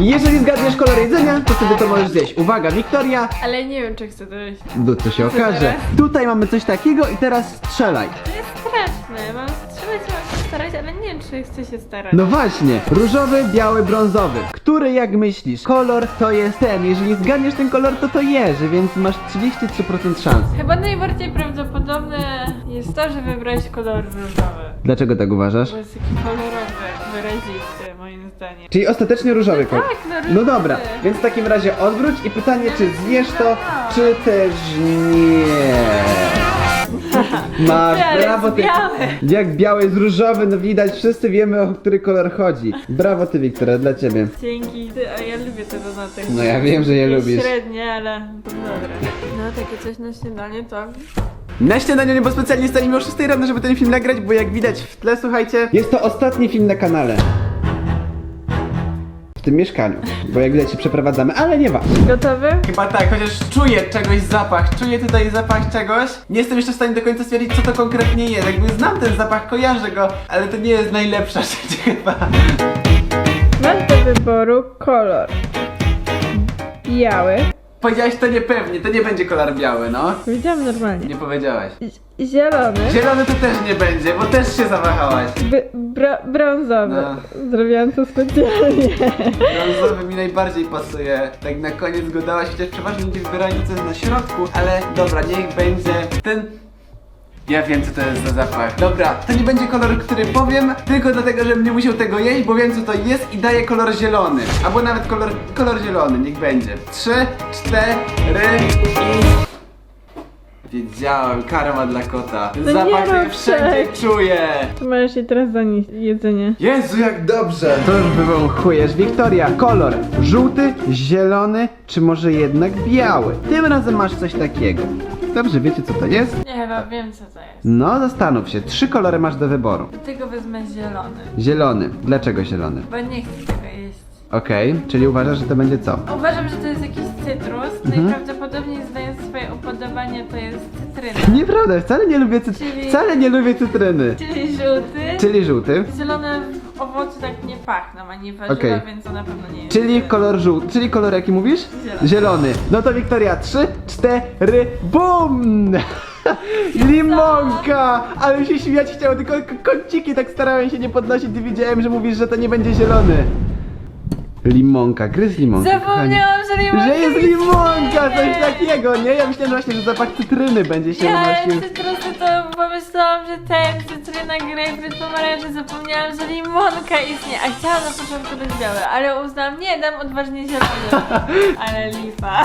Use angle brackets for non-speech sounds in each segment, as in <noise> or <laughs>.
Jeżeli zgadniesz kolor jedzenia, to wtedy to możesz zjeść. Uwaga, Wiktoria, Ale nie wiem, czy chcę to jeść. no to się okaże. teraz? Tutaj mamy coś takiego i teraz strzelaj. To jest straszne. Mam strzelać, mam się starać, ale nie wiem, czy chcę się starać. No właśnie, różowy, biały, brązowy. Który jak myślisz? Kolor to jest ten. Jeżeli zgadniesz ten kolor, to to jeży, więc masz 33% szans. Chyba najbardziej prawdopodobne jest to, że wybrałeś kolor różowy. Dlaczego tak uważasz? Bo jest taki kolorowy, wyrazisty, moim zdaniem. Czyli ostatecznie różowy kolor. tak, no No dobra, więc w takim razie odwróć i pytanie, czy zjesz to, czy też nie. <laughs> Masz, Ale brawo ty. biały. Jak biały jest różowy, no widać, wszyscy wiemy o który kolor chodzi. Brawo ty, Wiktoria, dla ciebie. Dzięki. Ty, a ja lubię te donaty. No ja wiem, że je lubisz. Średnie, ale to dobre. No takie coś na śniadanie to... Na śniadaniu nie, bo specjalnie staliśmy o 6 rano, żeby ten film nagrać, bo jak widać w tle, słuchajcie, jest to ostatni film na kanale. W tym mieszkaniu, bo jak widać się przeprowadzamy, ale nie ważne. Gotowy? Chyba tak, chociaż czuję czegoś zapach, czuję tutaj zapach czegoś. Nie jestem jeszcze w stanie do końca stwierdzić, co to konkretnie jest. Jakby znam ten zapach, kojarzę go, ale to nie jest najlepsza <laughs> rzecz chyba. Masz do wyboru kolor. Biały. Powiedziałeś to niepewnie, to nie będzie kolor biały, no. Powiedziałam normalnie. Nie powiedziałeś. Zielony. Zielony to też nie będzie, bo też się zawahałaś. Br- brązowy. No. Zrobiłam to specjalnie. Brązowy mi najbardziej pasuje. Tak na koniec go dałaś, chociaż przeważnie ludzie wybierają co jest na środku, ale dobra, niech będzie ten... Ja wiem co to jest za zapach. Dobra, to nie będzie kolor, który powiem, tylko dlatego, żebym nie musiał tego jeść, bo wiem co to jest i daję kolor zielony. Albo nawet kolor, kolor zielony, niech będzie. Trzy, cztery i... Wiedziałem, karma dla kota. No nie zapach rób sobie wszędzie tak. czuję. To możesz się teraz zanieść jedzenie. Jezu, jak dobrze! To już wywąchujesz. Wiktoria, kolor żółty, zielony, czy może jednak biały? Tym razem masz coś takiego. Dobrze, wiecie co to jest? Nie, chyba wiem co to jest. No, zastanów się. Trzy kolory masz do wyboru. Dlatego wezmę zielony. Zielony. Dlaczego zielony? Bo nie chcę tego jeść. Okej, czyli uważasz, że to będzie co? Uważam, że to jest jakiś cytrus. Mhm. Najprawdopodobniej swoje upodobanie to jest cytryna. Nieprawda, wcale nie lubię cyt... Czyli- Wcale nie lubię cytryny. Czyli żółty. Czyli żółty. Zielone owoce tak nie pachną, ani warzywa, Okej. więc to na pewno nie jest. Czyli kolor żółty. Czyli kolor jaki mówisz? Zielony. No to Wiktoria, trzy, cztery, bum! <laughs> Limonka! Ale się śmiać chciało, tylko k- kąciki tak starałem się nie podnosić, gdy widziałem, że mówisz, że to nie będzie zielony. Limonka, gryz limonka. Zapomniałam, że limonka Że jest limonka, coś takiego, nie? Ja myślałem że właśnie, że zapach cytryny będzie się Ja unosił. cytrusy to pomyślałam, że ten cytryna, grejpfrut, pomarańcze, zapomniałam, że limonka istnieje. A chciałam na początku dać białe, ale uznałam, nie, dam odważnie zielony. <laughs> Ale lipa. <laughs>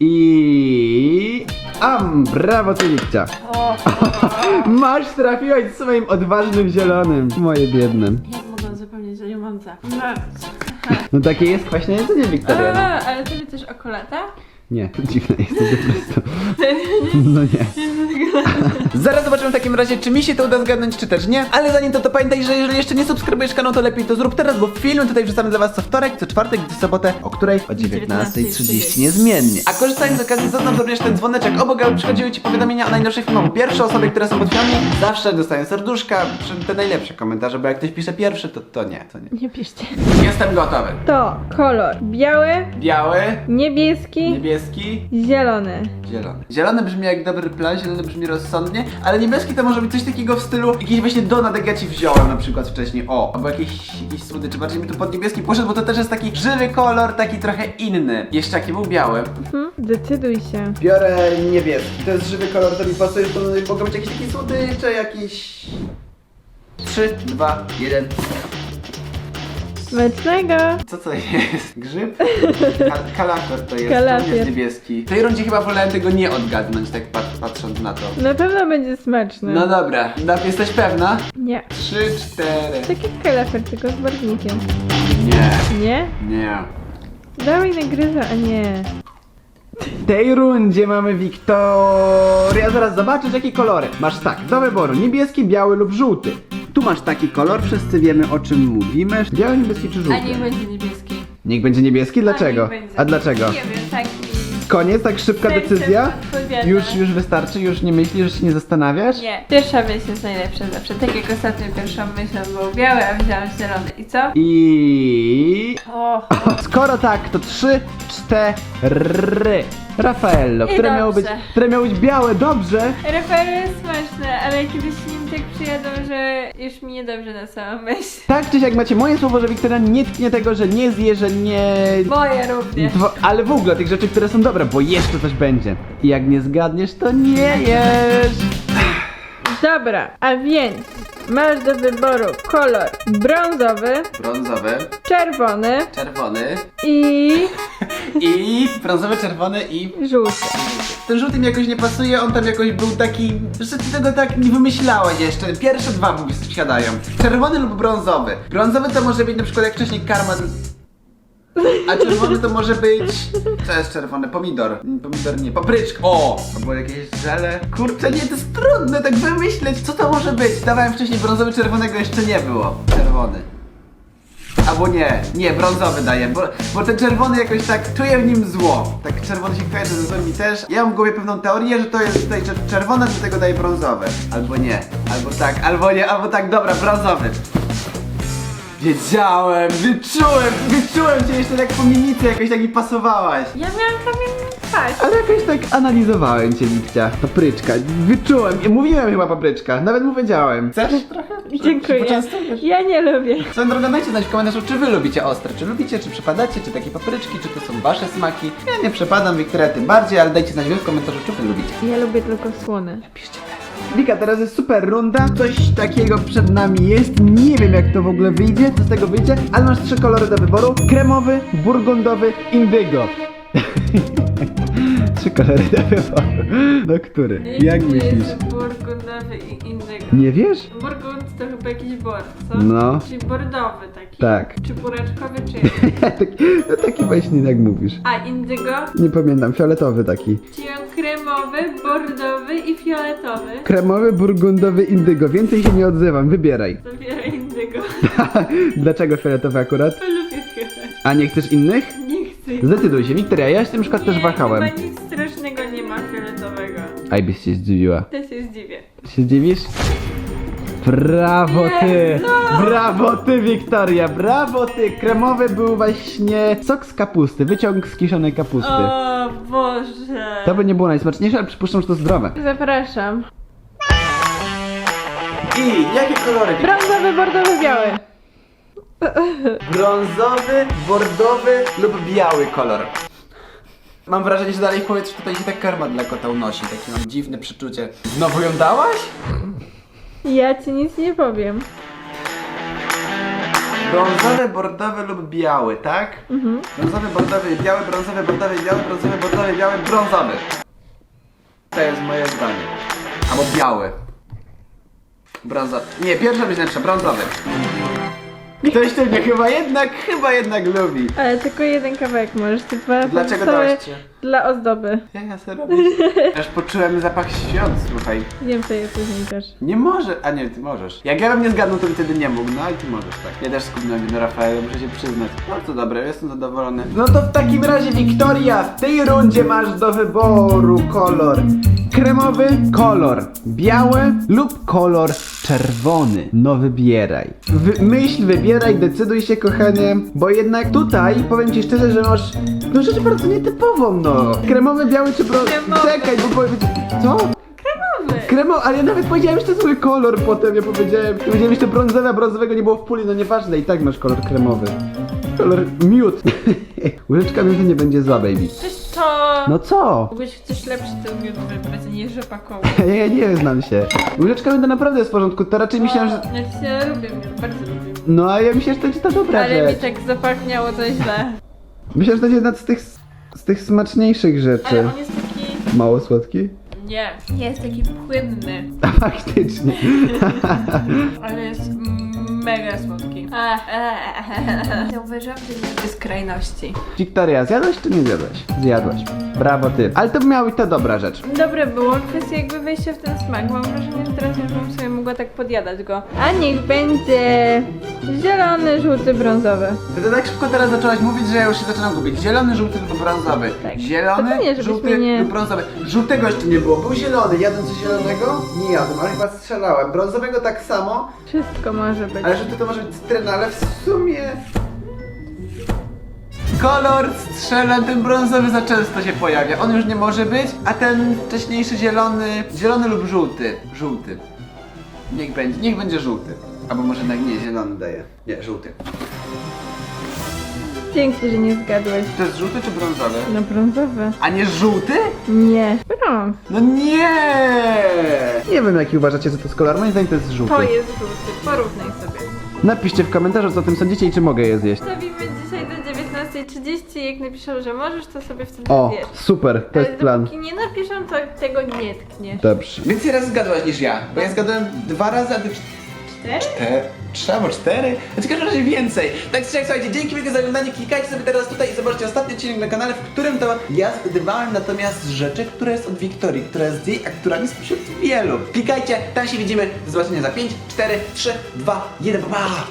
I... Am, brawo ty Wikcia. O, <laughs> Masz, trafiłaś swoim odważnym zielonym. Moje biedne. jak o? No takie jest kwaśne jedzenie, Wiktoria. no. A, ale tobie też okolata? Nie, <laughs> dziwne jest to po prostu. <laughs> No nie. Zaraz zobaczymy w takim razie, czy mi się to uda zgadnąć, czy też nie. Ale zanim to, to pamiętaj, że jeżeli jeszcze nie subskrybujesz kanału, to lepiej to zrób teraz, bo filmy tutaj wrzucamy dla was co wtorek, co czwartek, co sobotę, o której? O 19.30 niezmiennie. A korzystając z okazji, zaznacz również ten dzwoneczek obok, aby przychodziły ci powiadomienia o najnowszych filmach. Pierwsze osoby, które są pod filmami, zawsze dostają serduszka, przy- te najlepsze komentarze, bo jak ktoś pisze pierwszy, to, to nie, to nie. Nie piszcie. Jestem gotowy. To kolor biały, Biały, niebieski, niebieski, zielony. Zielony. Zielony brzmi jak dobry plan, zielony brzmi rozsądnie, ale niebieski to może być coś takiego w stylu jakiś właśnie donat, jak ja ci wziąłem na przykład wcześniej. O, albo jakiś, jakiś słodyczy. Bardziej mi tu pod niebieski poszedł, bo to też jest taki żywy kolor, taki trochę inny. Jeszcze jaki był biały. Hmm? Decyduj się. Biorę niebieski. To jest żywy kolor, to mi pasuje, to mogą być jakieś takie słodycze, jakieś... 3, 2, 1. Smacznego! Co to jest? Grzyb? Kal kalafior to jest. Kalafior. To jest niebieski. W tej rundzie chyba wolałem tego nie odgadnąć, tak pat patrząc na to. Na pewno będzie smaczny. No dobra, Daf, jesteś pewna? Nie. Trzy, cztery. Tak jak kalafer, tylko z barwnikiem. Nie, Nie? nie. Dawaj na gryza, a nie. W tej rundzie mamy Wiktoria. Zaraz zobaczysz jakie kolory. Masz tak, do wyboru niebieski, biały lub żółty. Tu masz taki kolor, wszyscy wiemy o czym mówimy. Biały, niebieski czy żółty? A niech będzie niebieski. Niech będzie niebieski? Dlaczego? A, niech będzie. A dlaczego? Nie wiem, tak Koniec, tak szybka Serce decyzja? Już, już wystarczy? Już nie myślisz, już się nie zastanawiasz? Nie, pierwsza myśl jest najlepsza zawsze. Tak jak ostatnio pierwszą myślą był biały, a wziąłem zielony. I co? I... O, <laughs> Skoro tak, to trzy, cztery. Raffaello, I które miało, być, dobrze. które miało być białe, dobrze. Rafael jest smaczne, ale kiedyś z nim tak przyjadą, że już mi niedobrze na samą myśl. Tak czy siak macie moje słowo, że Wiktoria nie tknie tego, że nie zje, że nie... Moje również. Dwo- ale w ogóle tych rzeczy, które są dobre, bo jeszcze coś będzie. I jak nie zgadniesz, to nie jesz. Dobra, a więc masz do wyboru kolor brązowy, Brązowy, czerwony czerwony i <laughs> i brązowy, czerwony i żółty. Ten żółty mi jakoś nie pasuje, on tam jakoś był taki, że ty tego tak nie wymyślałeś jeszcze. Pierwsze dwa mi wsiadają. Czerwony lub brązowy. Brązowy to może być na przykład jak wcześniej karma. A czerwony to może być... Co jest czerwony? Pomidor. Pomidor nie. Papryczka. O! Albo jakieś żele. Kurczę, nie, to jest trudne tak wymyśleć, co to może być. Dawałem wcześniej brązowy, czerwonego jeszcze nie było. Czerwony. Albo nie, nie, brązowy daję, bo, bo ten czerwony jakoś tak, czuję w nim zło. Tak czerwony się kojarzy ze złem mi też. Ja mam w głowie pewną teorię, że to jest tutaj czer- czerwone, dlatego daję brązowy. Albo nie, albo tak, albo nie, albo tak, dobra, brązowy. Wiedziałem, wyczułem, wyczułem cię jeszcze tak po mimice, jakoś tak mi pasowałaś. Ja miałam kamienną twarz. Ale jakoś tak analizowałem cię, Wikcia. Papryczka, wyczułem, i mówiłem chyba papryczka, nawet mu powiedziałem. Chcesz trochę? Dziękuję. Poczęstujesz? Ja nie lubię. Swoją drogą dajcie znać w komentarzu, czy wy lubicie ostre, czy lubicie, czy przepadacie, czy takie papryczki, czy to są wasze smaki. Ja nie przepadam, Wiktoria tym bardziej, ale dajcie znać wy w komentarzu, czy wy lubicie. Ja lubię tylko słone. Piszcie też. Wika, teraz jest super runda, coś takiego przed nami jest, nie wiem jak to w ogóle wyjdzie, co z tego wyjdzie, ale masz trzy kolory do wyboru, kremowy, burgundowy, indygo. <laughs> trzy kolory do wyboru, no który? Jak myślisz? Jest burgundowy i indygo. Nie wiesz? Burgund to chyba jakiś bord, co? No. Czyli bordowy taki. Tak. Czy buraczkowy, czy <laughs> jaki? taki, no taki właśnie jak mówisz. A indygo? Nie pamiętam, fioletowy taki. Czyli on kremowy, bordowy i fioletowy. Kremowy, burgundowy, indygo. Więcej się nie odzywam, wybieraj. Zabieraj indygo. <laughs> Dlaczego fioletowy akurat? Lubię fioletowy. A nie chcesz innych? Zdecyduj się, Wiktoria, ja się na przykład też wahałem. Chyba nic strasznego nie ma fioletowego. Aj byś się zdziwiła. Też się zdziwię. Się dziwisz? Brawo ty! Jezu! Brawo ty, Wiktoria! Brawo ty! Kremowy był właśnie sok z kapusty, wyciąg z kiszonej kapusty. O Boże. To by nie było najsmaczniejsze, ale przypuszczam, że to zdrowe. Zapraszam. I jakie kolory? Brązowy, bordowy, biały. Brązowy, bordowy lub biały kolor. Mam wrażenie, że dalej w powietrzu tutaj się tak karma dla kota unosi. Takie mam dziwne przeczucie. Znowu ją dałaś? Ja ci nic nie powiem. Brązowy, bordowy lub biały, tak? Mhm. Brązowy, bordowy, biały, brązowy, bordowy, biały, brązowy, bordowy, biały, brązowy. To jest moje zdanie. Albo biały. Brązowy. Nie, pierwsza być lepsza, brązowy. Ktoś tu mnie chyba jednak, chyba jednak lubi. Ale tylko jeden kawałek możesz, te dwa Dlaczego pozostałe dałaś cię? Dla ozdoby. Jak ja sobie robię? Aż poczułem zapach świąt, słuchaj. Wiem co je później też. Nie może, a nie, ty możesz. Jak ja bym nie zgadnął, to bym wtedy nie mógł, no ale ty możesz, tak. Ja też skupnąłem się na Rafaelu, muszę się przyznać. Bardzo dobre, jestem zadowolony. No to w takim razie, Wiktoria, w tej rundzie masz do wyboru kolor kremowy, kolor biały lub kolor czerwony. No wybieraj. Wy, myśl, wybieraj, decyduj się, kochanie, bo jednak tutaj, powiem ci szczerze, że masz no rzecz bardzo nietypową, no. Kremowy, biały czy brązowy? Kremowy. Czekaj, bo powiedz... Co? Kremowy. Kremo, ale ja nawet powiedziałem, że to zły kolor potem, ja powiedziałem, powiedziałem, że to brązowe, a brązowego nie było w puli, no nieważne, i tak masz kolor kremowy. Kolor miód. <laughs> Łyżeczka miodu nie będzie zła, baby. Coś to... No co? Byś chcesz lepszy to miód wybrać, a nie rzepakowy. <laughs> Ja, ja nie znam się. Łyżeczka miodu naprawdę jest w porządku, to raczej myślałem, że... Znaczy ja lubię miód, bardzo lubię. No, a ja myślałem, że to jest ta dobra Ale mi rzecz. tak zapachniało to źle. Myślałem, że to jest jedna z tych, z tych smaczniejszych rzeczy. Ale on jest taki... Mało słodki? Nie. Jest taki płynny. A <laughs> faktycznie. Ale jest mm, mega słodki. Zauważyłam, że nie lubię skrajności. Wiktoria, zjadłeś czy nie zjadłeś? Zjadłeś. Brawo ty. Ale to miała być ta dobra rzecz. Dobre było, kwestia jakby wejścia w ten smak. Mam wrażenie, że teraz już bym sobie mogła tak podjadać go. A niech będzie zielony, żółty, brązowy. Ty to tak szybko teraz zaczęłaś mówić, że ja już się zaczynam gubić. Zielony, żółty lub brązowy. Tak. Zielony, To nie, żółty nie- lub brązowy. Żółtego jeszcze nie było. Był zielony. Jadłem coś zielonego? Nie jadłem, ale chyba strzelałem. Brązowego tak samo, Wszystko może być. ale żółty to może być cytryna, ale w sumie... Kolor strzelam, ten brązowy za często się pojawia. On już nie może być, a ten wcześniejszy zielony, zielony lub żółty. Żółty. Niech będzie, niech będzie żółty. Albo może jednak nie, zielony daje. Nie, żółty. Pięknie, że nie zgadłeś. To jest żółty czy brązowy? No brązowy. A nie żółty? Nie. Brąz. No nie! Nie wiem jaki uważacie, że to jest kolor. Moim zdaniem to jest żółty. To jest żółty. Porównaj sobie. Napiszcie w komentarzu co o tym sądzicie i czy mogę je zjeść. Stawimy dzisiaj do 19.30 jak napiszą, że możesz, to sobie wtedy O, zjesz. super, to jest Ale plan. dopóki nie napiszą, to tego nie tkniesz. Dobrze. Więcej razy zgadłaś niż ja, bo ja zgadłem dwa razy, a ty Cztery? Te, trzy albo cztery? No w każdym razie więcej. Tak czy słuchajcie, dzięki wielkie za oglądanie. Klikajcie sobie teraz tutaj i zobaczcie ostatni odcinek na kanale, w którym to ja zgadywałem natomiast rzeczy, która jest od Wiktorii, która jest jej aktorami spośród wielu. Klikajcie, tam się widzimy. Do zobaczenia za 5, 4, 3, 2, 1, pa! pa!